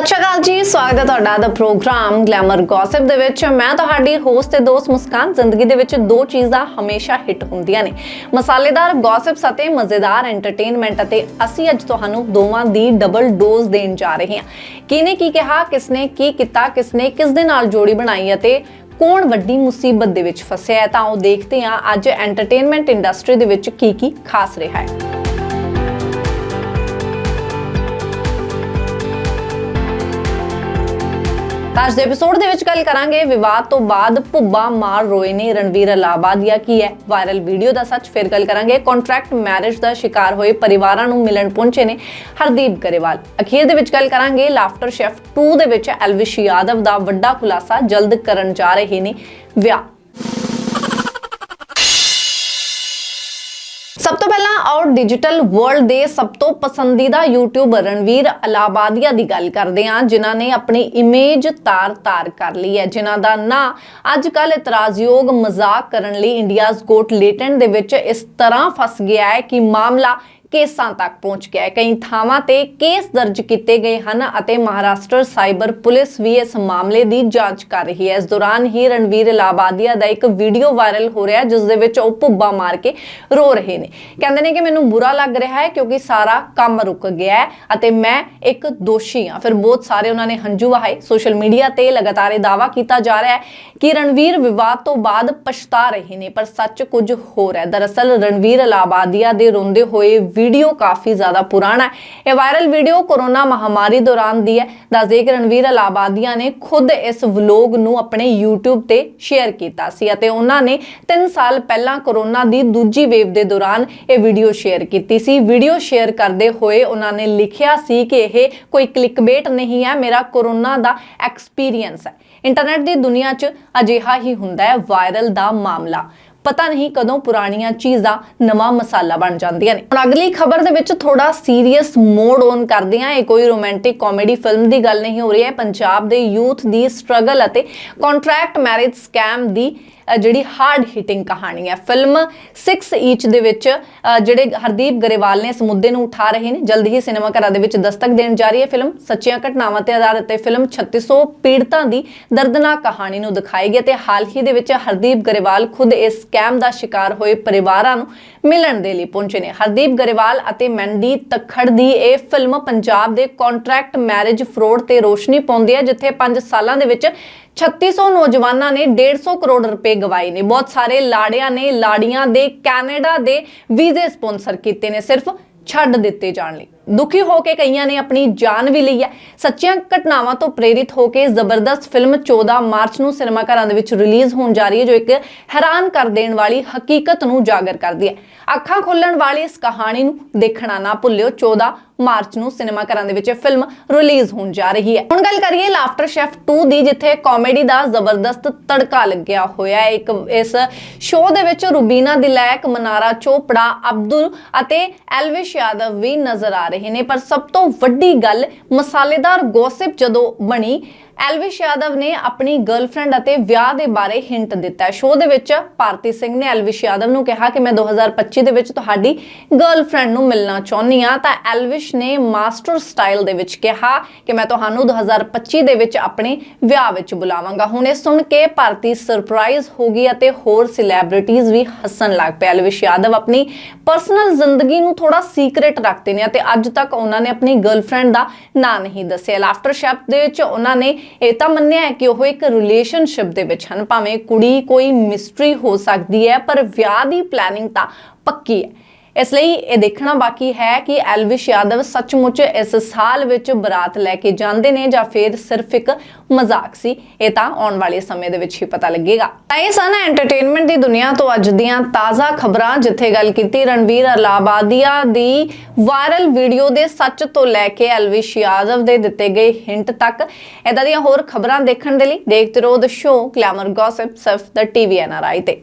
ਸਤਿ ਸ਼੍ਰੀ ਅਕਾਲ ਜੀ, ਸਵਾਗਤ ਹੈ ਤੁਹਾਡਾ ਦਾ ਪ੍ਰੋਗਰਾਮ ਗਲੈਮਰ ਗੌਸਿਪ ਦੇ ਵਿੱਚ। ਮੈਂ ਤੁਹਾਡੀ ਹੋਸਟ ਤੇ ਦੋਸਤ ਮੁਸਕਾਨ, ਜ਼ਿੰਦਗੀ ਦੇ ਵਿੱਚ ਦੋ ਚੀਜ਼ਾਂ ਹਮੇਸ਼ਾ ਹਿੱਟ ਹੁੰਦੀਆਂ ਨੇ। ਮਸਾਲੇਦਾਰ ਗੌਸਿਪਸ ਅਤੇ ਮਜ਼ੇਦਾਰ ਐਂਟਰਟੇਨਮੈਂਟ ਅਤੇ ਅਸੀਂ ਅੱਜ ਤੁਹਾਨੂੰ ਦੋਵਾਂ ਦੀ ਡਬਲ ਡੋਜ਼ ਦੇਣ ਜਾ ਰਹੇ ਹਾਂ। ਕਿਹਨੇ ਕੀ ਕਿਹਾ, ਕਿਸਨੇ ਕੀ ਕੀਤਾ, ਕਿਸਨੇ ਕਿਸ ਦੇ ਨਾਲ ਜੋੜੀ ਬਣਾਈ ਅਤੇ ਕੌਣ ਵੱਡੀ ਮੁਸੀਬਤ ਦੇ ਵਿੱਚ ਫਸਿਆ ਤਾਂ ਉਹ ਦੇਖਦੇ ਹਾਂ ਅੱਜ ਐਂਟਰਟੇਨਮੈਂਟ ਇੰਡਸਟਰੀ ਦੇ ਵਿੱਚ ਕੀ ਕੀ ਖਾਸ ਰਿਹਾ ਹੈ। ਤਾਂ ਅੱਜ ਦੇ ਐਪੀਸੋਡ ਦੇ ਵਿੱਚ ਗੱਲ ਕਰਾਂਗੇ, ਵਿਵਾਦ ਤੋਂ ਬਾਅਦ ਭੁੱਬਾ ਮਾਰ ਰੋਏ ਨੇ ਰਣਵੀਰ ਅਲਾਬਾਦੀਆ ਕੀ ਹੈ? ਵਾਇਰਲ ਵੀਡੀਓ ਦਾ ਸੱਚ ਫਿਰ ਗੱਲ ਕਰਾਂਗੇ। ਕੰਟਰੈਕਟ ਮੈਰਿਜ ਦਾ ਸ਼ਿਕਾਰ ਹੋਏ ਪਰਿਵਾਰਾਂ ਨੂੰ ਮਿਲਣ ਪਹੁੰਚੇ ਨੇ ਹਰਦੀਪ ਗਰੇਵਾਲ। ਅਖੀਰ ਦੇ ਵਿੱਚ ਗੱਲ ਕਰਾਂਗੇ ਲਾਫਟਰ ਸ਼ੈਫ 2 ਦੇ ਵਿੱਚ ਐਲਵਿਸ਼ ਯਾਦਵ ਦਾ ਵੱਡਾ ਖੁਲਾਸਾ ਜਲਦ ਕਰਨ ਜਾ ਰਹੇ ਨੇ ਵਿਆਹ। ਤੋਂ ਡਿਜੀਟਲ ਵਰਲਡ ਦੇ ਸਭ ਤੋਂ ਪਸੰਦੀਦਾ ਯੂਟਿਊਬਰ ਰਣਵੀਰ ਅਲਾਬਾਦੀਆ ਦੀ ਗੱਲ ਕਰਦੇ ਹਾਂ, ਜਿਨ੍ਹਾਂ ਨੇ ਆਪਣੀ ਇਮੇਜ ਤਾਰ-ਤਾਰ ਕਰ ਲਈ ਹੈ। ਜਿਨ੍ਹਾਂ ਦਾ ਨਾਂ ਅੱਜ ਕੱਲ ਇਤਰਾਜ਼ਯੋਗ ਮਜ਼ਾਕ ਕਰਨ ਲਈ ਇੰਡੀਆਜ਼ ਗੋਟ ਲੇਟੈਂਡ ਦੇ ਵਿੱਚ ਇਸ ਤਰ੍ਹਾਂ ਫਸ ਗਿਆ ਹੈ ਕਿ ਮਾਮਲਾ ਕੇਸਾਂ ਤੱਕ ਪਹੁੰਚ ਗਿਆ ਹੈ। ਕਈ ਥਾਵਾਂ ਤੇ ਕੇਸ ਦਰਜ ਕੀਤੇ ਗਏ ਹਨ ਅਤੇ ਮਹਾਰਾਸ਼ਟਰ ਸਾਈਬਰ ਪੁਲਿਸ ਵੀ ਇਸ ਮਾਮਲੇ ਦੀ ਜਾਂਚ ਕਰ ਰਹੀ ਹੈ। ਇਸ ਦੌਰਾਨ ਹੀ ਰਣਵੀਰ ਇਲਾਹਾਬਾਦੀਆ ਦਾ ਇੱਕ ਵੀਡੀਓ ਵਾਇਰਲ ਹੋ ਰਿਹਾ ਜਿਸ ਦੇ ਵਿੱਚ ਉਹ ਭੁੱਬਾ ਮਾਰ ਕੇ ਰੋ ਰਹੇ ਨੇ। ਕਹਿੰਦੇ ਨੇ ਕਿ ਮੈਨੂੰ ਬੁਰਾ ਲੱਗ ਰਿਹਾ ਹੈ ਕਿਉਂਕਿ ਸਾਰਾ ਕੰਮ ਰੁਕ ਗਿਆ ਹੈ ਅਤੇ ਮੈਂ ਇੱਕ ਦੋਸ਼ੀ ਹਾਂ। ਫਿਰ ਬਹੁਤ ਸਾਰੇ ਉਹਨਾਂ ਨੇ ਹੰਝੂ ਵਹਾਏ। ਸੋਸ਼ਲ ਮੀਡੀਆ ਤੇ ਲਗਾਤਾਰ ਇਹ ਦਾਵਾ ਕੀਤਾ ਜਾ ਰਿਹਾ ਹੈ ਕਿ ਰਣਵੀਰ ਵਿਵਾਦ ਤੋਂ ਬਾਅਦ ਪਛਤਾ ਰਹੇ ਨੇ, ਪਰ ਸੱਚ ਕੁਝ ਹੋਰ ਹੈ। ਦਰਅਸਲ ਰਣਵੀਰ ਇਲਾਹਾਬਾਦੀਆ ਦੇ ਰੋਂਦੇ ਹੋਏ ਵੀਡੀਓ ਕਾਫੀ ਜ਼ਿਆਦਾ ਪੁਰਾਣਾ ਹੈ। ਇਹ ਵਾਇਰਲ ਵੀਡੀਓ ਕੋਰੋਨਾ ਮਹਾਮਾਰੀ ਦੌਰਾਨ ਦੀ ਹੈ। ਦੱਸਦੇ ਕਿ ਰਣਵੀਰ ਅਲਾਬਾਦੀਆ ਨੇ ਖੁਦ ਇਸ ਵਲੌਗ ਨੂੰ ਆਪਣੇ YouTube ਤੇ ਸ਼ੇਅਰ ਕੀਤਾ ਸੀ ਅਤੇ ਉਹਨਾਂ ਨੇ 3 ਸਾਲ ਪਹਿਲਾਂ ਕੋਰੋਨਾ ਦੀ ਦੂਜੀ ਵੇਵ ਦੇ ਦੌਰਾਨ ਇਹ ਵੀਡੀਓ ਸ਼ੇਅਰ ਕੀਤੀ ਸੀ। ਵੀਡੀਓ ਸ਼ੇਅਰ ਕਰਦੇ ਹੋਏ ਉਹਨਾਂ ਨੇ ਲਿਖਿਆ ਸੀ ਕਿ ਇਹ ਕੋਈ ਕਲਿੱਕਬੇਟ ਨਹੀਂ ਹੈ, ਮੇਰਾ ਕੋਰੋਨਾ ਦਾ ਐਕਸਪੀਰੀਅੰਸ ਹੈ। ਇੰਟਰਨੈਟ ਦੀ ਦੁਨੀਆ 'ਚ ਅਜਿਹਾ ਹੀ ਹੁੰਦਾ ਹੈ ਵਾਇਰਲ ਦਾ ਮਾਮਲਾ। ਪਤਾ ਨਹੀਂ ਕਦੋਂ ਪੁਰਾਣੀਆਂ ਚੀਜ਼ਾਂ ਨਵਾਂ ਮਸਾਲਾ ਬਣ ਜਾਂਦੀਆਂ ਨੇ। ਹੁਣ ਅਗਲੀ ਖਬਰ ਦੇ ਵਿੱਚ ਥੋੜਾ ਸੀਰੀਅਸ ਮੋਡ ਔਨ ਕਰਦੇ ਆ ਇਹ। ਕੋਈ ਰੋਮਾਂਟਿਕ ਕਾਮੇਡੀ ਫਿਲਮ ਦੀ ਗੱਲ ਨਹੀਂ ਹੋ ਰਹੀ ਹੈ। ਪੰਜਾਬ ਦੇ ਯੂਥ ਦੀ ਸਟਰਗਲ ਅਤੇ ਕੰਟਰੈਕਟ ਮੈਰਿਜ ਸਕੈਮ ਦੀ ਜਿਹੜੀ ਹਾਰਡ ਹਿਟਿੰਗ ਕਹਾਣੀ ਹੈ। ਫਿਲਮ 6 ਈਚ ਦੇ ਵਿੱਚ ਜਿਹੜੇ ਹਰਦੀਪ ਗਰੇਵਾਲ ਨੇ ਇਸ ਮੁੱਦੇ ਨੂੰ ਉਠਾ ਰਹੇ ਨੇ। ਜਲਦੀ ਹੀ ਸਿਨੇਮਾ ਘਰਾਂ ਦੇ ਵਿੱਚ ਦਸਤਕ ਦੇਣ ਜਾ ਰਹੀ ਹੈ। ਫਿਲਮ ਸੱਚੀਆਂ ਘਟਨਾਵਾਂ ਤੇ ਆਧਾਰਿਤ ਇਹ ਫਿਲਮ 3600 ਪੀੜਤਾਂ ਦੀ ਦਰਦਨਾਕ ਕਹਾਣੀ ਨੂੰ ਦਿਖਾਈ ਗਈ ਅਤੇ ਹਾਲ ਹੀ ਦੇ ਵਿੱਚ ਹਰਦੀਪ ਗਰੇਵਾਲ ਖੁਦ ਇਸ ਸਕੈਮ ਦਾ ਸ਼ਿਕਾਰ ਹੋਏ ਪਰਿਵਾਰਾਂ ਨੂੰ ਮਿਲਣ ਦੇ ਲਈ ਪਹੁੰਚੇ ਨੇ। ਹਰਦੀਪ ਗਰੇਵਾਲ ਅਤੇ ਮੈਂਡੀ ਤਖੜ ਦੀ ਇਹ ਫਿਲਮ ਪੰਜਾਬ ਦੇ ਕੰਟਰੈਕਟ ਮੈਰਿਜ ਫਰੋਡ ਤੇ ਰੋਸ਼ਨੀ ਪਾਉਂਦੀ ਹੈ, ਜਿੱਥੇ 5 ਸਾਲਾਂ ਦੇ ਵਿੱਚ 3600 ਨੌਜਵਾਨਾਂ ਨੇ 150 ਕਰੋੜ ਰੁਪਏ ਗਵਾਏ ਨੇ। ਬਹੁਤ ਸਾਰੇ ਲਾੜਿਆਂ ਨੇ ਲਾੜੀਆਂ ਦੇ ਕੈਨੇਡਾ ਦੇ ਵੀਜ਼ੇ ਸਪਾਂਸਰ ਕੀਤੇ ਨੇ, ਸਿਰਫ ਛੱਡ ਦਿੱਤੇ ਜਾਣ ਲਈ। ਦੁਖੀ ਹੋ ਕੇ ਕਈਆਂ ਨੇ ਆਪਣੀ ਜਾਨ ਵੀ ਲਈ ਹੈ। ਸੱਚੀਆਂ ਘਟਨਾਵਾਂ ਤੋਂ ਪ੍ਰੇਰਿਤ ਹੋ ਕੇ ਜ਼ਬਰਦਸਤ ਫਿਲਮ 14 ਮਾਰਚ ਨੂੰ ਸਿਨੇਮਾ ਘਰਾਂ ਦੇ ਵਿੱਚ ਰਿਲੀਜ਼ ਹੋਣ ਜਾ ਰਹੀ ਹੈ, ਜੋ ਇੱਕ ਹੈਰਾਨ ਕਰ ਦੇਣ ਵਾਲੀ ਹਕੀਕਤ ਨੂੰ ਉਜਾਗਰ ਕਰਦੀ ਹੈ। ਅੱਖਾਂ ਖੋਲਣ ਵਾਲੀ ਇਸ ਕਹਾਣੀ ਨੂੰ ਦੇਖਣਾ ਨਾ ਭੁੱਲਿਓ 14 ਮਾਰਚ ਨੂੰ ਸਿਨੇਮਾ ਘਰਾਂ ਦੇ ਵਿੱਚ ਇਹ ਫਿਲਮ ਰਿਲੀਜ਼ ਹੋਣ ਜਾ ਰਹੀ ਹੈ। ਹੁਣ ਗੱਲ ਕਰੀਏ ਲਾਫਟਰ ਸ਼ੈਫ 2 ਦੀ, ਜਿੱਥੇ ਕਾਮੇਡੀ ਦਾ ਜ਼ਬਰਦਸਤ ਤੜਕਾ ਲੱਗਿਆ ਹੋਇਆ ਹੈ। ਇੱਕ ਇਸ ਸ਼ੋਅ ਦੇ ਵਿੱਚ ਰੁਬੀਨਾ ਦਿਲੈਕ, ਮਨਾਰਾ ਚੋਪੜਾ, ਅਬਦੁਲ ਅਤੇ ਐਲਵਿਸ਼ ਯਾਦਵ ਵੀ ਨਜ਼ਰ ਆ ਰਹੇ ਨੇ। ਪਰ ਸਭ ਤੋਂ ਵੱਡੀ ਗੱਲ ਮਸਾਲੇਦਾਰ ਗੌਸਿਪ ਜਦੋਂ ਬਣੀ ਐਲਵਿਸ਼ ਯਾਦਵ ਨੇ ਆਪਣੀ ਗਰਲਫ੍ਰੈਂਡ ਅਤੇ ਵਿਆਹ ਦੇ ਬਾਰੇ ਹਿੰਟ ਦਿੱਤਾ। ਸ਼ੋਅ ਦੇ ਵਿੱਚ ਭਾਰਤੀ ਸਿੰਘ ਨੇ ਐਲਵਿਸ਼ ਯਾਦਵ ਨੂੰ ਕਿਹਾ ਕਿ ਮੈਂ 2025 ਦੇ ਵਿੱਚ ਤੁਹਾਡੀ ਗਰਲਫ੍ਰੈਂਡ ਨੂੰ ਮਿਲਣਾ ਚਾਹੁੰਦੀ ਆ ਤਾਂ ਐਲਵਿਸ਼ ਨੇ ਮਾਸਟਰ ਸਟਾਈਲ ਦੇ ਵਿੱਚ ਕਿਹਾ ਕਿ ਮੈਂ ਤੁਹਾਨੂੰ 2025 ਦੇ ਵਿੱਚ ਆਪਣੇ ਵਿਆਹ ਵਿੱਚ ਬੁਲਾਵਾਂਗਾ। ਹੁਣ ਇਹ ਸੁਣ ਕੇ ਭਾਰਤੀ ਸਰਪ੍ਰਾਈਜ਼ ਹੋ ਗਈ ਅਤੇ ਹੋਰ ਸੈਲੀਬ੍ਰਿਟੀਜ਼ ਵੀ ਹੱਸਣ ਲੱਗ ਪਏ। ਐਲਵਿਸ਼ ਯਾਦਵ ਆਪਣੀ ਪਰਸਨਲ ਜ਼ਿੰਦਗੀ ਨੂੰ ਥੋੜਾ ਸੀਕ੍ਰੀਟ ਰੱਖਦੇ ਨੇ ਅਤੇ ਅੱਜ ਤੱਕ ਉਹਨਾਂ ਨੇ ਆਪਣੀ ਗਰਲਫ੍ਰੈਂਡ ਦਾ ਨਾਂ ਨਹੀਂ ਦੱਸਿਆ। ਲਾਫਟਰ ਸ਼ੈਪ ਦੇ ਵਿੱਚ ਉਹਨਾਂ ਨੇ ਇਹ ਤਾਂ ਮੰਨਿਆ ਹੈ ਕਿ ਉਹ ਇੱਕ ਰਿਲੇਸ਼ਨਸ਼ਿਪ ਦੇ ਵਿੱਚ ਹਨ। ਭਾਵੇਂ ਕੁੜੀ ਕੋਈ ਮਿਸਟਰੀ ਹੋ ਸਕਦੀ ਹੈ, ਪਰ ਵਿਆਹ ਦੀ ਪਲੈਨਿੰਗ ਤਾਂ ਪੱਕੀ ਹੈ। ਇਸ ਲਈ ਇਹ ਦੇਖਣਾ ਬਾਕੀ ਹੈ ਕਿ ਐਲਵਿਸ਼ ਯਾਦਵ ਸੱਚਮੁੱਚ ਇਸ ਸਾਲ ਵਿੱਚ ਬਰਾਤ ਲੈ ਕੇ ਜਾਂਦੇ ਨੇ ਜਾਂ ਫਿਰ ਸਿਰਫ ਇੱਕ ਮਜ਼ਾਕ ਸੀ, ਇਹ ਤਾਂ ਆਉਣ ਵਾਲੇ ਸਮੇਂ ਦੇ ਵਿੱਚ ਹੀ ਪਤਾ ਲੱਗੇਗਾ। ਤਾਂ ਇਹ ਸਨ ਐਂਟਰਟੇਨਮੈਂਟ ਦੀ ਦੁਨੀਆ ਤੋਂ ਅੱਜ ਦੀਆਂ ਤਾਜ਼ਾ ਖਬਰਾਂ, ਜਿੱਥੇ ਗੱਲ ਕੀਤੀ ਰਣਵੀਰ ਅਲਾਬਾਦੀਆ ਦੀ ਵਾਇਰਲ ਵੀਡੀਓ ਦੇ ਸੱਚ ਤੋਂ ਲੈ ਕੇ ਐਲਵਿਸ਼ ਯਾਦਵ ਦੇ ਦਿੱਤੇ ਗਏ ਹਿੰਟ ਤੱਕ। ਇਦਾਂ ਦੀਆਂ ਹੋਰ ਖਬਰਾਂ ਦੇਖਣ ਦੇ ਲਈ ਦੇਖਦੇ ਰਹੋ ਦ ਸ਼ੋ ਗਲੈਮਰ ਗੌਸਿਪ ਸਿਰਫ ਦ ਟੀਵੀ ਐਨਆਰਆਈ ਤੇ।